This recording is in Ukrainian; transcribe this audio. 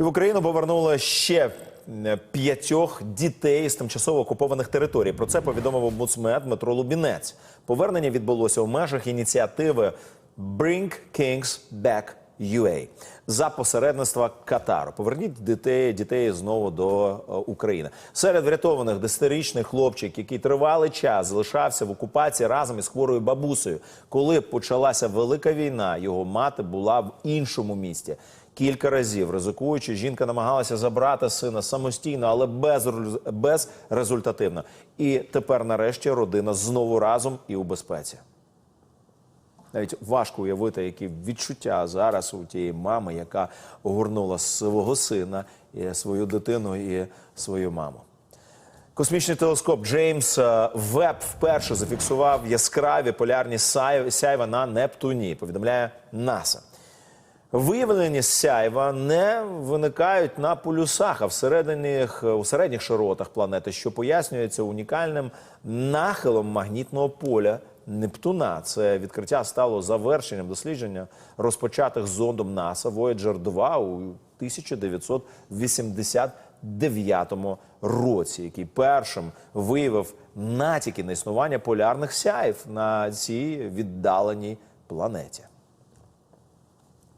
І в Україну повернули ще е, п'ятьох дітей з тимчасово окупованих територій. Про це повідомив омбудсмен Дмитро Лубінець. Повернення відбулося у межах ініціативи Bring Kings Back UA за посередництва Катару. Поверніть дітей, дітей знову до е, України. Серед врятованих десятирічний хлопчик, який тривалий час залишався в окупації разом із хворою бабусею. Коли почалася велика війна, його мати була в іншому місті. Кілька разів ризикуючи, жінка намагалася забрати сина самостійно, але без, безрезультативно. І тепер, нарешті, родина знову разом і у безпеці. Навіть важко уявити, які відчуття зараз у тієї мами, яка огорнула свого сина, і свою дитину і свою маму. Космічний телескоп Джеймс е, Веб вперше зафіксував яскраві полярні сяйва на Нептуні. Повідомляє НАСА. Виявлені сяйва не виникають на полюсах, а всередині у середніх широтах планети, що пояснюється унікальним нахилом магнітного поля Нептуна. Це відкриття стало завершенням дослідження, розпочатих зондом НАСА Voyager 2 у 1989 році, який першим виявив натяки на існування полярних сяїв на цій віддаленій планеті.